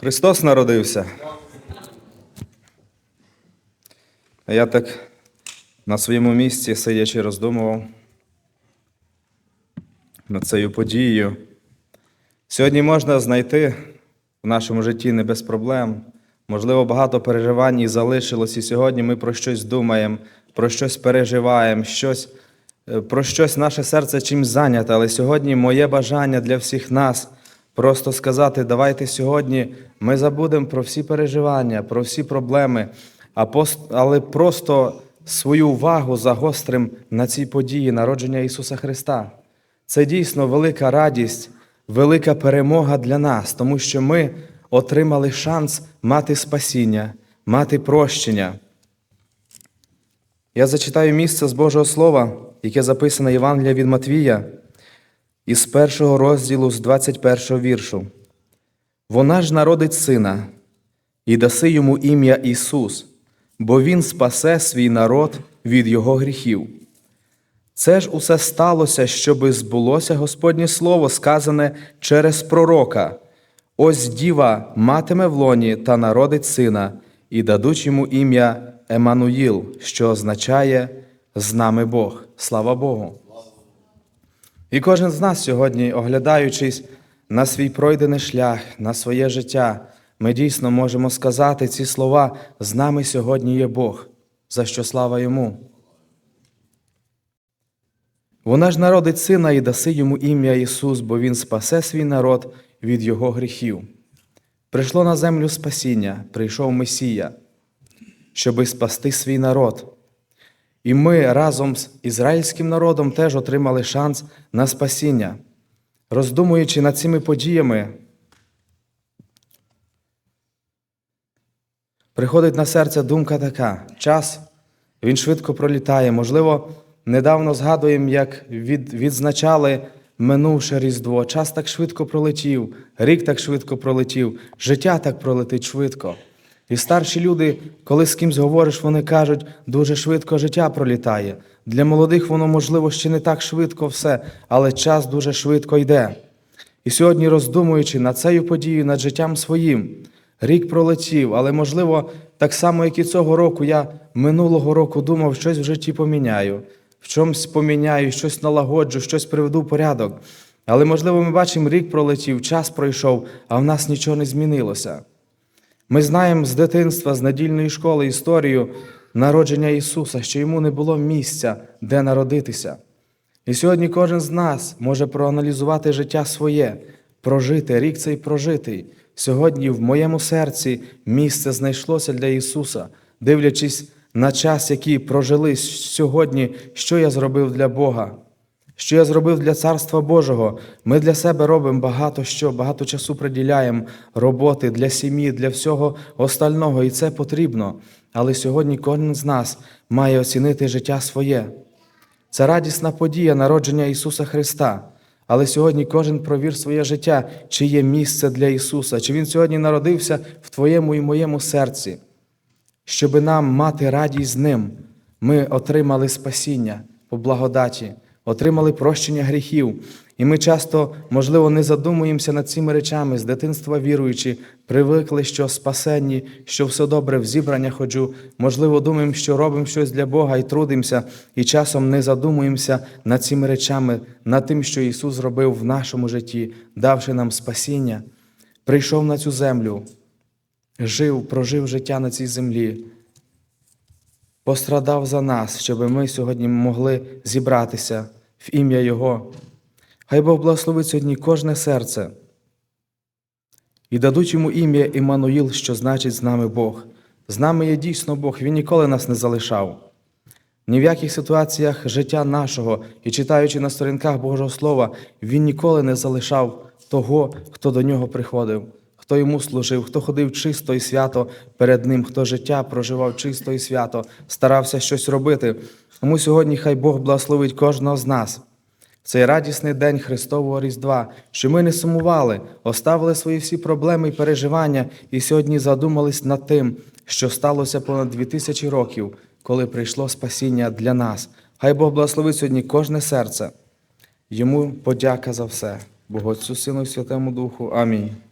Христос народився. А Я так на своєму місці, сидячи, роздумував над цією подією. Сьогодні можна знайти в нашому житті не без проблем. Можливо, багато переживань і залишилось, і сьогодні ми про щось думаємо, про щось переживаємо, щось, е, про щось наше серце чимсь зайняте. Але сьогодні моє бажання для всіх нас просто сказати: давайте сьогодні ми забудемо про всі переживання, про всі проблеми, але просто свою увагу загострим на цій події народження Ісуса Христа. Це дійсно велика радість, велика перемога для нас, тому що ми отримали шанс мати спасіння, мати прощення. Я зачитаю місце з Божого Слова, яке записане Євангелія від Матвія, із першого розділу з 21 віршу. Вона ж народить сина, і даси йому ім'я Ісус, бо Він спасе свій народ від його гріхів. Це ж усе сталося, щоби збулося Господнє Слово, сказане через пророка. Ось діва матиме в лоні та народить сина, і дадуть йому ім'я Емануїл, що означає з нами Бог. Слава Богу. І кожен з нас сьогодні, оглядаючись на свій пройдений шлях, на своє життя, ми дійсно можемо сказати ці слова: з нами сьогодні є Бог, за що слава йому. Вона ж народить сина і даси йому ім'я Ісус, бо Він спасе свій народ від його гріхів. Прийшло на землю спасіння, прийшов Месія, щоби спасти свій народ. І ми разом з ізраїльським народом теж отримали шанс на спасіння. Роздумуючи над цими подіями, приходить на серце думка така: час він швидко пролітає. Можливо, недавно згадуємо, як від, відзначали минувше Різдво. Час так швидко пролетів, рік так швидко пролетів, життя так пролетить швидко. І старші люди, коли з кимсь говориш, вони кажуть, дуже швидко життя пролітає. Для молодих воно, можливо, ще не так швидко все, але час дуже швидко йде. І сьогодні, роздумуючи над цією подією, над життям своїм, рік пролетів, але, можливо, так само, як і цього року, я минулого року думав, щось в житті поміняю, в чомусь поміняю, щось налагоджу, щось приведу в порядок. Але, можливо, ми бачимо, рік пролетів, час пройшов, а в нас нічого не змінилося. Ми знаємо з дитинства, з недільної школи історію народження Ісуса, що йому не було місця, де народитися. І сьогодні кожен з нас може проаналізувати життя своє, прожити рік цей прожитий. Сьогодні в моєму серці місце знайшлося для Ісуса, дивлячись на час, який прожили сьогодні, що я зробив для Бога. Що я зробив для Царства Божого? Ми для себе робимо багато що, багато часу приділяємо роботи для сім'ї, для всього остального, і це потрібно. Але сьогодні кожен з нас має оцінити життя своє. Це радісна подія народження Ісуса Христа. Але сьогодні кожен провір своє життя, чи є місце для Ісуса, чи Він сьогодні народився в твоєму і моєму серці. Щоби нам мати радість з Ним, ми отримали спасіння по благодаті, отримали прощення гріхів. І ми часто, можливо, не задумуємося над цими речами з дитинства віруючи, привикли, що спасенні, що все добре в зібрання ходжу. Можливо, думаємо, що робимо щось для Бога і трудимося, і часом не задумуємося над цими речами, над тим, що Ісус зробив в нашому житті, давши нам спасіння, прийшов на цю землю, жив, прожив життя на цій землі, пострадав за нас, щоб ми сьогодні могли зібратися в ім'я Його. Хай Бог благословить сьогодні кожне серце і дадуть йому ім'я Іммануїл, що значить з нами Бог. З нами є дійсно Бог, Він ніколи нас не залишав. Ні в яких ситуаціях життя нашого і читаючи на сторінках Божого Слова, Він ніколи не залишав того, хто до нього приходив, хто йому служив, хто ходив чисто і свято перед Ним, хто життя проживав чисто і свято, старався щось робити. Тому сьогодні хай Бог благословить кожного з нас. Цей радісний день Христового Різдва, що ми не сумували, оставили свої всі проблеми і переживання, і сьогодні задумались над тим, що сталося понад дві тисячі років, коли прийшло спасіння для нас. Хай Бог благословить сьогодні кожне серце. Йому подяка за все. Богу Отцю, Сину і Святому Духу. Амінь.